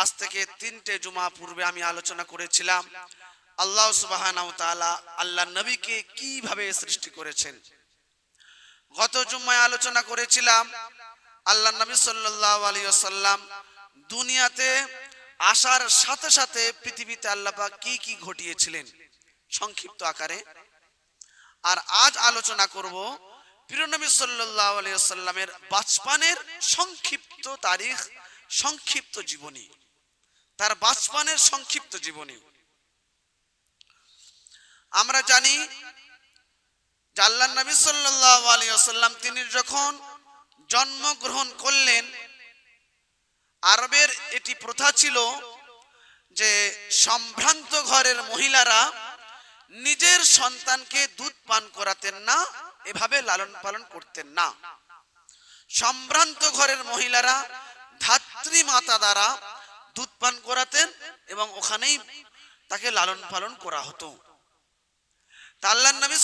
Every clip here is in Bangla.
আজ থেকে তিনটে জুমা পূর্বে আমি আলোচনা করেছিলাম, আল্লাহ সুবাহ আল্লাহ নবীকে কীভাবে সৃষ্টি করেছেন। গত জুম্মায় আলোচনা করেছিলাম, আল্লাহ নবী সাল্লাহ আলী আসাল্লাম দুনিয়াতে আসার সাথে সাথে পৃথিবীতে আল্লাহ পাক কি কি ঘটিয়েছিলেন সংক্ষিপ্ত আকারে। আর আজ আলোচনা করব প্রিয়নবী সাল্লাহ আলী আসাল্লামের বাচপানের সংক্ষিপ্ত তারিখ, সংক্ষিপ্ত জীবনী। তার বাচপানের সংক্ষিপ্ত জীবনী। আমরা জানি যে আল্লাহ নবী সাল্লাহ তিনি যখন জন্মগ্রহণ করলেন, আরবের এটি প্রথা ছিল যে সম্ভ্রান্ত ঘরের মহিলারা নিজের সন্তানকে দুধ পান করাতেন না, এভাবে লালন পালন করতেন না। সম্ভ্রান্ত ঘরের মহিলারা ধাত্রী মাতা দ্বারা দুধ পান করাতেন এবং ওখানেই তাকে লালন পালন করা হতো। তা আল্লাহ নবী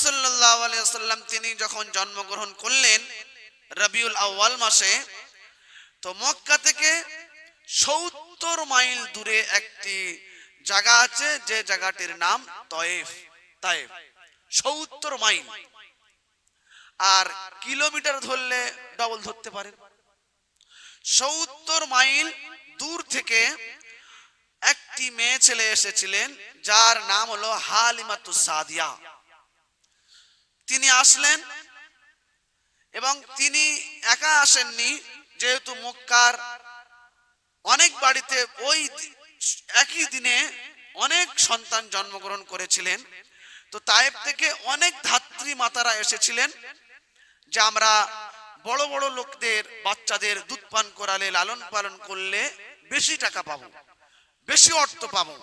আলিয়াল্লাম তিনি যখন জন্মগ্রহণ করলেন রবিউল আউ্য়াল মাসে, তো মক্কা থেকে সত্তর মাইল দূরে একটি জায়গা আছে, যে জায়গাটির নাম তয়েফ, তায়েফ, সত্তর মাইল। আর কিলোমিটার ধরলে ডবল ধরতে পারেন। সত্তর মাইল দূর থেকে একটি মেয়ে ছেলে এসেছিলেন, যার নাম হলো হালিমাতু সাদিয়া। তিনি আসলেন এবং তিনি একা আসেননি, যেহেতু মক্কার অনেক বাড়িতে ওই একই দিনে অনেক সন্তান জন্মগ্রহণ করেছিলেন। তো তায়েব থেকে অনেক ধাত্রী মাতারা এসেছিলেন, যে আমরা বড় বড় লোকদের, বাচ্চাদের দুধ পান করালে, লালন পালন করলে বেশি টাকা পাবো, বেশি অর্থ পাবো।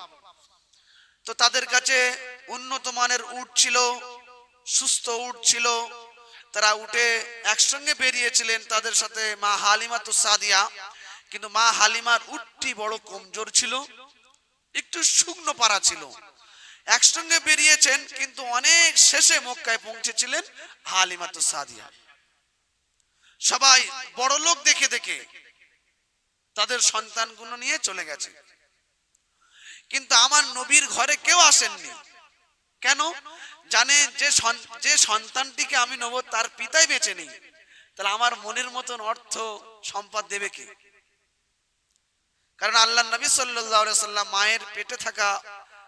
তো তাদের কাছে উন্নত মানের উট ছিল, সুস্থ উট ছিল। তারা উঠে একসঙ্গে বেরিয়েছিলেন তাদের সাথে মা হালিমা তো সাদিয়া। কিন্তু মা হালিমার উটটি বড় কমজোর ছিল, একটু শুকনো পাড়া ছিল। একসঙ্গে বেরিয়েছেন, কিন্তু অনেক শেষে মক্কায় পৌঁছেছিলেন হালিমা তো সাদিয়া। সবাই বড় লোক দেখে দেখে তাদের সন্তানগুলো নিয়ে চলে গেছে। কিন্তু আমার নবীর ঘরে কেউ আসেননি। কেন? জানে যে যে সন্তানটিকে আমি নেব তার পিতাই বেঁচে নেই। তাহলে আমার মনের মতন অর্থ সম্পদ দেবে কে? কারণ আল্লাহ নবী সাল্লাম মায়ের পেটে থাকা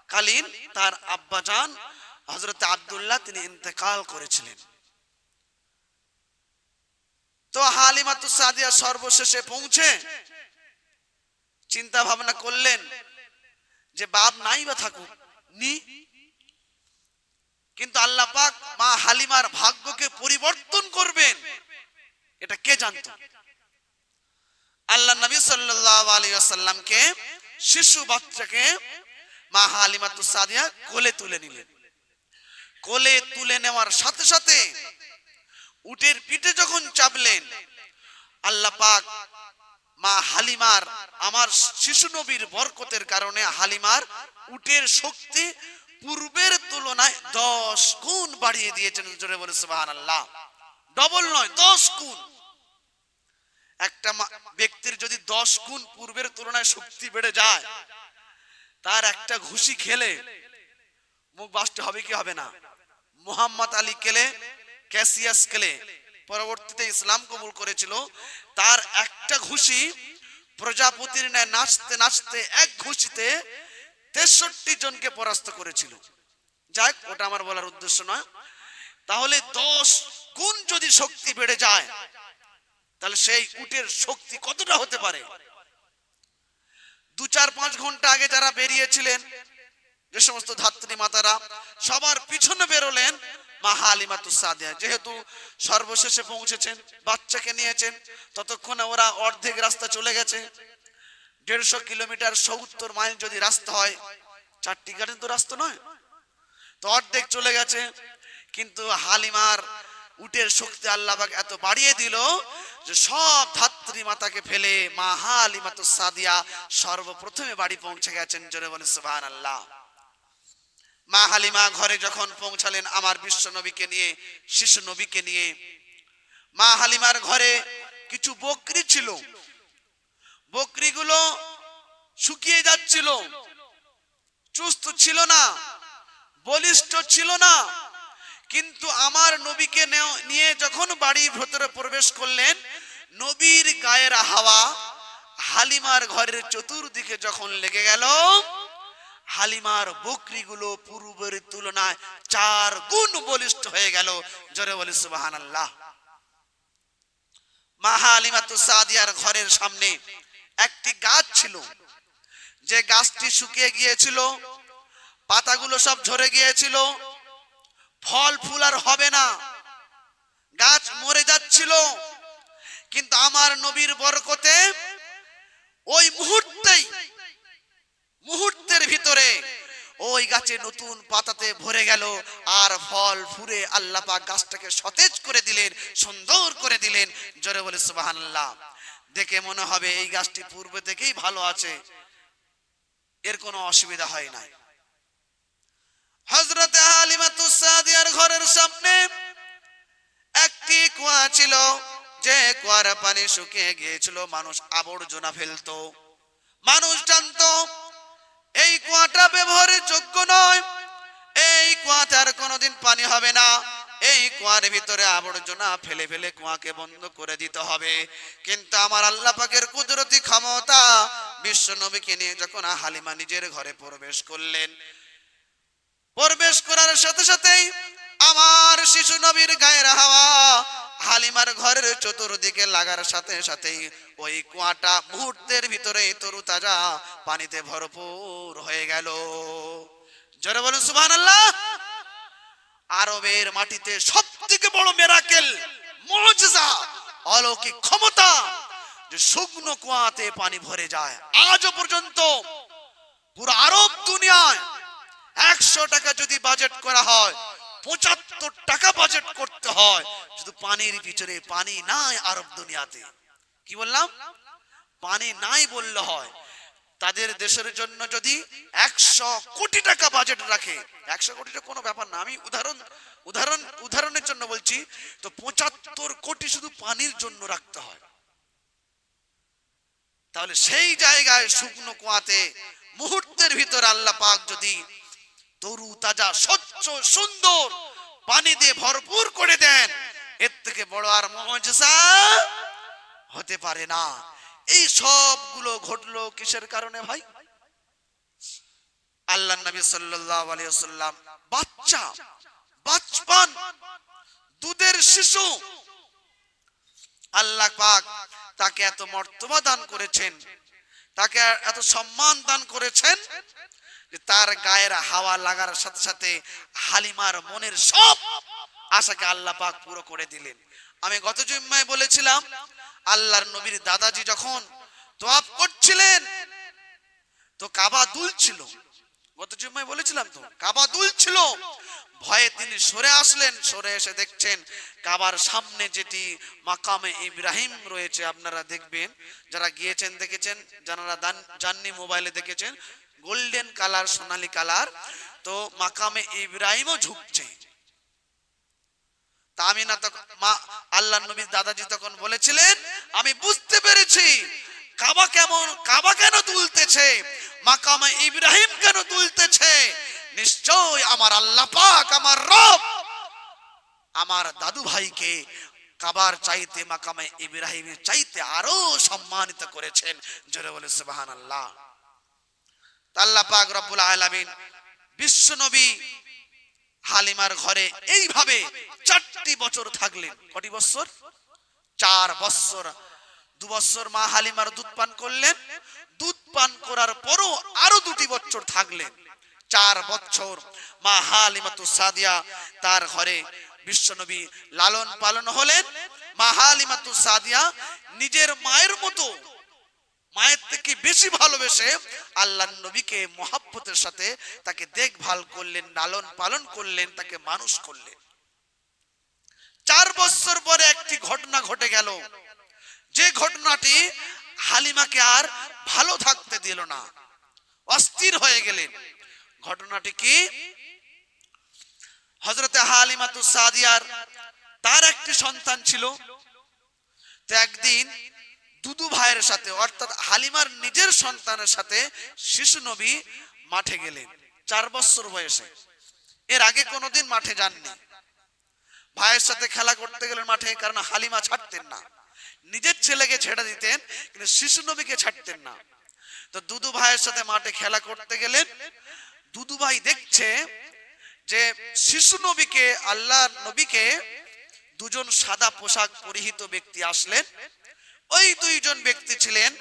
কালীন তার আব্বাজান হজরত আবদুল্লাহ তিনি ইন্তেকাল করেছিলেন। তো হালিমাতু সাদিয়া সর্বশেষে পৌঁছে চিন্তা ভাবনা করলেন যে বাপ নাই বা থাকুক নি। কিন্তু আল্লাহ পাক মা হালিমার ভাগ্যকে পরিবর্তন করবেন। এটা কে জানত? আল্লাহ নবী সাল্লাল্লাহু আলাইহি ওয়াসাল্লামকে, শিশু বাচ্চাকে মা হালিমা তুসাদিয়া কোলে তুলে নিলেন। কোলে তুলে নেওয়ার সাথে সাথে উটের পিঠে যখন চাপলেন, আল্লাহ পাক মা হালিমার, আমার শিশু নবীর বরকতের কারণে হালিমার উটের শক্তি পূর্বের তুলনায় দশ গুণ বাড়িয়ে দিয়েছেন, জোরে বলে সুবাহান আল্লাহ ডবল নয়, দশ গুণ। একটা ব্যক্তির যদি দশ গুণ পূর্বের তুলনায় শক্তি বেড়ে যায়, তার একটা ঘুষি খেলে মুখ বাস্ট হবে কি হবে না? মোহাম্মদ আলী কেলে, ক্যাসিয়াস কেলে পরবর্তীতে ইসলাম কবুল করেছিল। তার একটা ঘুষি প্রজাপতির ন্যায় নাচতে নাচতে এক ঘুষিতে তেষট্টি জনকে পরাস্ত করেছিল। যাক ওটা আমার বলার উদ্দেশ্য নয়। তাহলে দশ গুণ যদি শক্তি বেড়ে যায়, তাহলে সেই উটের শক্তি কতটা হতে পারে? দু চার পাঁচ ঘণ্টা আগে যারা বেরিয়েছিলেন যে সমস্ত ধাত্রী মাতারা সবার পিছনে বেরোলেন মা হালিমা তুসাদিয়া যেহেতু সর্বশেষে পৌঁছেছেন, বাচ্চাকে নিয়েছেন, ততক্ষণে ওরা অর্ধেক রাস্তা চলে গেছে। দেড়শো কিলোমিটার সত্তর মাইল যদি রাস্তা হয়, চারটি গাড়ির তো রাস্তা নয়। তো অর্ধেক চলে গেছে, কিন্তু হালিমার উটের শক্তি আল্লাহ এত বাড়িয়ে দিল যে সব ধাত্রী মাতাকে ফেলে মা হালিমা তো সাদিয়া সর্বপ্রথমে বাড়ি পৌঁছে গেছেন। জোরে বলে সুবাহ আল্লাহ মা হালিমা ঘরে যখন পৌঁছালেন আমার বিশ্ব নবীকে নিয়ে, শিশু নবীকে নিয়ে, মা হালিমার ঘরে কিছু বকরি ছিল। বকরিগুলো শুকিয়ে যাচ্ছিল। চুস্ত ছিল না, বলিষ্ঠ ছিল না। কিন্তু আমার নবীকে নিয়ে যখন বাড়ির ভেতরে প্রবেশ করলেন, নবীর গায়ের হাওয়া হালিমার ঘরের চতুর্দিকে যখন লেগে গেল হালিমার বকরিগুলো পূর্বের তুলনায় চার গুণ বলিষ্ঠ হয়ে গেল। জোরে বলি সুবাহান আল্লাহ মা হালিমা ঘরের সামনে একটি গাছ ছিল। যে গাছটি শুকিয়ে গিয়েছিল, পাতাগুলো সব ঝরে গিয়েছিল, ফল ফুল আর হবে না। গাছ মরে যাচ্ছিল, কিন্তু আমার নবীর বরকতে ওই মুহূর্তেই মুহূর্তের ভিতরে ওই গাছে নতুন পাতাতে ভরে গেল আর ফল ফুরে আল্লাহ পাক গাছটাকে সতেজ করে দিলেন, সুন্দর করে দিলেন। জোরে বলে সুবহানাল্লাহ। দেখে মনে হবে এই গাছটি পূর্বে থেকেই ভালো আছে। এর কোনো অসুবিধা হয় নাই। হজরতে হালিমাতুস সাদিয়ার ঘরের সামনে একটি কুয়া ছিল, যে কুয়ার পানি শুকিয়ে গিয়েছিল। মানুষ আবর্জনা ফেলতো। মানুষ জানতো এই কুয়াটা ব্যবহারের যোগ্য নয়। এই কুয়াতে আর কোনোদিন পানি হবে না। এই কুয়ার ভিতরে আবর্জনা ফেলে ফেলে কুয়াকে বন্ধ করে দিতে হবে। কিন্তু আমার আল্লাহ পাকের কুদরতি ক্ষমতা বিশ্ব নবীকে নিয়ে যখন হালিমা নিজের ঘরে প্রবেশ করলেন, প্রবেশ করার সাথে সাথেই আমার শিশু নবীর গায়ের হাওয়া হালিমার ঘরের চতুর্দিকে লাগার সাথে সাথেই ওই কুয়াটা মুহূর্তের ভিতরে তরু তাজা পানিতে ভরপুর হয়ে গেল। জোরে বলুন সুবহান আল্লাহ আরবের মাটিতে সব থেকে বড় মেরাকেল মজা অলৌকিক ক্ষমতা, যে শুকনো কুয়াতে পানি ভরে যায়। আজও পর্যন্ত পুরো আরব দুনিয়ায় একশো টাকা যদি বাজেট করা হয় পঁচাত্তর টাকা বাজেট করতে হয়। শুধু পানির পিছনে পানি নাই আরব দুনিয়াতে। কি বললাম? পানি নাই বললে হয়। তাদের দেশের জন্য যদি একশো কোটি টাকা বাজেট রাখে, একশো কোটিটা কোনো ব্যাপার না। আমি উদাহরণ উদাহরণ, উদাহরণের জন্য বলছি, তো পঁচাত্তর কোটি শুধু পানির জন্য রাখতে হয়। তাহলে সেই জায়গায় শুকনো কুয়াতে মুহূর্তের ভিতর আল্লাহ পাক যদি তরু তাজা, স্বচ্ছ, সুন্দর, পানি দিয়ে ভরপুর করে দেন। এর থেকে বড় আর মজা হতে পারে না। এই সবগুলো ঘটলো কিসের কারণে ভাই? আল্লাহ নবী ওয়াসাল্লাম, বাচ্চা, বাচপান, দুধের শিশু। আল্লাহ পাক তাকে এত মর্তবা দান করেছেন, তাকে এত সম্মান দান করেছেন তার গায়ের হাওয়া লাগার সাথে সাথে হালিমার মনের সব আশাকে আল্লাহ পাক পুরো করে দিলেন। আমি গত জুম্মায় বলেছিলাম, আল্লাহর নবীর দাদাজি যখন তোয়াপ করছিলেন, তো কাবা দুলছিল। গত জুম্মায় বলেছিলাম তো, কাবা দুলছিল। ভয়ে তিনি সরে আসলেন, সরে এসে দেখছেন কাবার সামনে যেটি মাকামে ইব্রাহিম রয়েছে, আপনারা দেখবেন, যারা গিয়েছেন দেখেছেন, যারা জাননি মোবাইলে দেখেছেন গোল্ডেন কালার সোনালী কালার তো মাকামে ইব্রাহিমও ঝুঁকছে। তা আমি না তখন মা আল্লাহ নবীর দাদাজি তখন বলেছিলেন, আমি বুঝতে পেরেছি, কাবা কেমন কাবা কেন তুলতেছে, মাকামে ইব্রাহিম কেন তুলতেছে, নিশ্চয় আমার আল্লাহ পাক আমার রব, আমার দাদু ভাইকে কাবার চাইতে, মাকামে ইব্রাহিমের চাইতে আরও সম্মানিত করেছেন। জোরে বলে সুবাহান আল্লাহ আল্লাহ পাক রব্বুল আলামিন বিশ্ব নবী হালিমার ঘরে এইভাবে চারটি বছর থাকলেন। কটি বছর? চার বছর। দু বছর মা হালিমার দুধ পান করলেন। দুধ পান করার পরও আরও দুটি বছর থাকলেন। চার বছর মা হালিমাতু সাদিয়া তার ঘরে বিশ্বনবী লালন পালন হলেন। মা হালিমাতু সাদিয়া নিজের মায়ের মতো মায়ের থেকে বেশি ভালোবেসে আল্লাহ নবীকে মহাব্বতের সাথে তাকে দেখভাল করলেন, লালন পালন করলেন, তাকে মানুষ করলেন। চার বছর পরে একটি ঘটনা ঘটে গেল। যে ঘটনাটি হালিমাকে আর ভালো থাকতে দিল না, অস্থির হয়ে গেলেন। ঘটনাটি কি? হজরতে হালিমাতু সাদিয়ার তার একটি সন্তান ছিল। তো একদিন দুদু ভাইয়ের সাথে, অর্থাৎ হালিমার নিজের সন্তানের সাথে শিশু নবী মাঠে গেলেন। চার বছর বয়সে। এর আগে কোনোদিন মাঠে যাননি। ভাইয়ের সাথে খেলা করতে গেলেন মাঠে, কারণ হালিমা ছাড়তেন না। নিজের ছেলেকে ছেড়ে দিতেন, কিন্তু শিশু নবীকে ছাড়তেন না। তো দুদু ভাইয়ের সাথে মাঠে খেলা করতে গেলেন। দুদু ভাই দেখছে যে শিশু নবীকে আল্লাহ নবীকে দুজন সাদা পোশাক পরিহিত ব্যক্তি আসলেন। ওই দুইজন ব্যক্তি ছিলেন,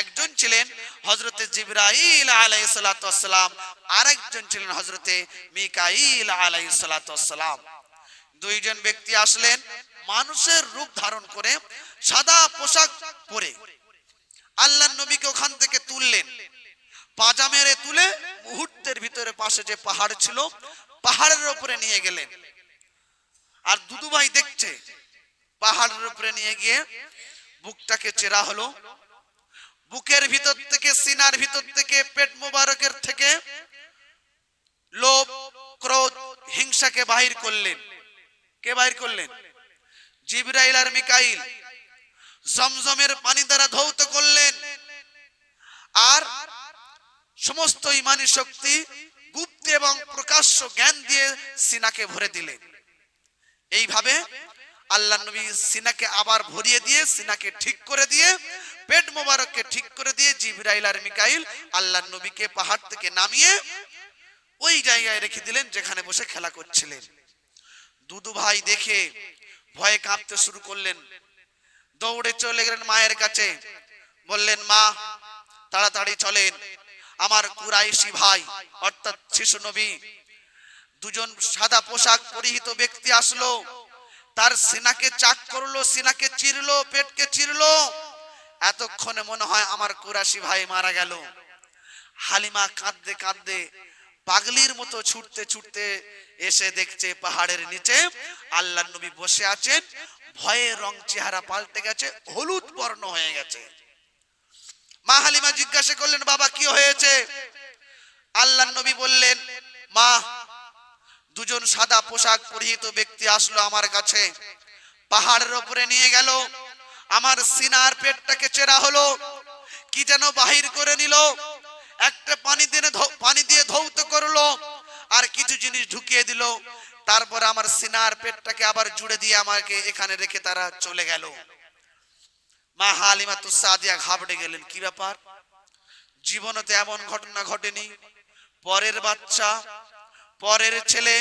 একজন ছিলেন হজরতে জিব্রাইল আলাইসালাম আর একজন ছিলেন হজরতে মিকাইল আলাইসালাম দুইজন ব্যক্তি আসলেন মানুষের রূপ ধারণ করে সাদা পোশাক পরে। আল্লাহ নবীকে ওখান থেকে তুললেন। পাজা মেরে তুলে মুহূর্তের ভিতরে পাশে যে পাহাড় ছিল, পাহাড়ের উপরে নিয়ে গেলেন। আর দুদু ভাই দেখছে, পাহাড়ের উপরে নিয়ে গিয়ে বুকটাকে চেরা হলো। বুকের ভিতর থেকে, সিনার ভিতর থেকে, পেট মোবারকের থেকে লোভ, ক্রোধ, হিংসাকে বাহির করলেন। কে বাহির করলেন? জিবরাইল আর মিকাইল। জমজমের পানি দ্বারা ধৌত করলেন। আর সমস্ত ইমানি শক্তি গুপ্ত এবং প্রকাশ্য জ্ঞান দিয়ে সিনাকে ভরে দিলেন। এইভাবে আল্লাহ নবী সিনাকে আবার ভরিয়ে দিয়ে, সিনাকে ঠিক করে দিয়ে, পেট মোবারককে ঠিক করে দিয়ে জিবরাইল আর মিকাইল আল্লাহ নবীকে পাহাড় থেকে নামিয়ে ওই জায়গায় রেখে দিলেন যেখানে বসে খেলা করছিলেন। দুদু ভাই দেখে ভয়ে কাঁপতে শুরু করলেন। দৌড়ে চলে গেলেন মায়ের কাছে। বললেন, মা, তাড়াতাড়ি চলেন। আমার কুরাইশি ভাই, অর্থাৎ শিশু নবী, দুজন সাদা পোশাক পরিহিত ব্যক্তি আসলো। তার সিনাকে চাক করল, সিনাকে চিরলো, পেটকে চিরলো। এতক্ষণে মনে হয় আমার কুরাশি ভাই মারা গেল। হালিমা কাঁদতে কাঁদতে পাগলির মতো ছুটতে ছুটতে এসে দেখছে পাহাড়ের নিচে আল্লাহ নবী বসে আছেন। ভয়ে রং চেহারা পাল্টে গেছে, হলুদ বর্ণ হয়ে গেছে। মা হালিমা জিজ্ঞাসা করলেন, বাবা, কি হয়েছে? আল্লাহ নবী বললেন, মা দুজন সাদা পোশাক পরিহিত ব্যক্তি আসলো আমার কাছে। পাহাড়ের উপরে নিয়ে গেল। আমার সিনার পেটটাকে চেরা হলো। কি যেন বাহির করে নিল। একটা পানি দিয়ে পানি দিয়ে ধৌত করল। আর কিছু জিনিস ঢুকিয়ে দিল। তারপর আমার সিনার পেটটাকে আবার জুড়ে দিয়ে আমাকে এখানে রেখে তারা চলে গেল। মা হালিমা তো সাদিয়া ঘাবড়ে গেলেন। কি ব্যাপার? জীবনতে এমন ঘটনা ঘটেনি। পরের বাচ্চা পরের ছেলে,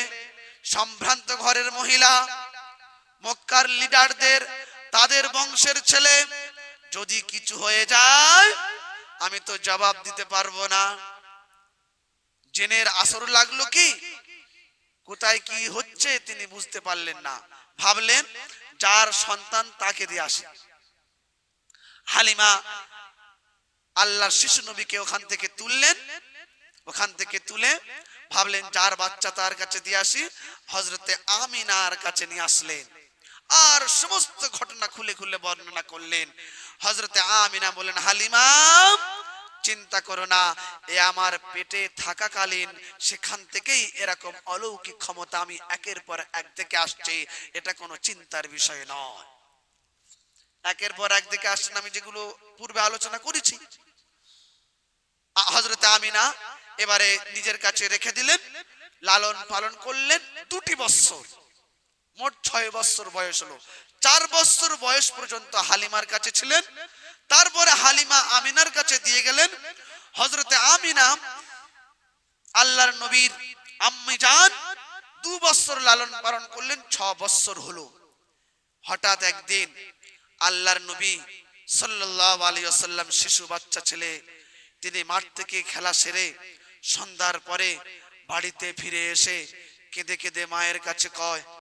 সম্ভ্রান্ত ঘরের মহিলা, মক্কার লিডারদের, তাদের বংশের ছেলে, যদি কিছু হয়ে যায়, আমি তো জবাব দিতে পারব না। জেনের আসর লাগল কি? কোথায় কি হচ্ছে তিনি বুঝতে পারলেন না। ভাবলেন, যার সন্তান তাকে দিয়ে আসে। হালিমা আল্লাহর শিশু নবীকে ওখান থেকে তুললেন ওখান থেকে তুলে ভাবলেন, যার বাচ্চা তার কাছে দিয়ে আসি হজরতে আমিনার কাছে নিয়ে আসলেন। আর সমস্ত ঘটনা খুলে খুলে বর্ণনা করলেন। হজরতে আমিনা বলেন হালিমা, চিন্তা করো না, এ আমার পেটে থাকাকালীন সেখান থেকেই এরকম অলৌকিক ক্ষমতা আমি একের পর এক থেকে আসছে। এটা কোনো চিন্তার বিষয় নয়। একের পর এক দিকে আসছেন আমি যেগুলো পূর্বে আলোচনা করেছি। হজরত আমিনা এবারে নিজের কাছে রেখে দিলেন, লালন পালন করলেন দুটি বছর। মোট ছয় বছর বয়স হলো। চার বছর বয়স পর্যন্ত হালিমার কাছে ছিলেন। তারপরে হালিমা আমিনার কাছে দিয়ে গেলেন। হজরতে আমিনা, আল্লাহর নবীর আম্মি যান দু বছর লালন পালন করলেন, ছ বছর হলো। হঠাৎ একদিন আল্লাহর নবী আলাইহি ওয়াসাল্লাম শিশু বাচ্চা ছেলে, তিনি মাঠ থেকে খেলা সেরে সন্ধ্যার পরে বাড়িতে ফিরে এসে কেঁদে কেঁদে মায়ের কাছে কয়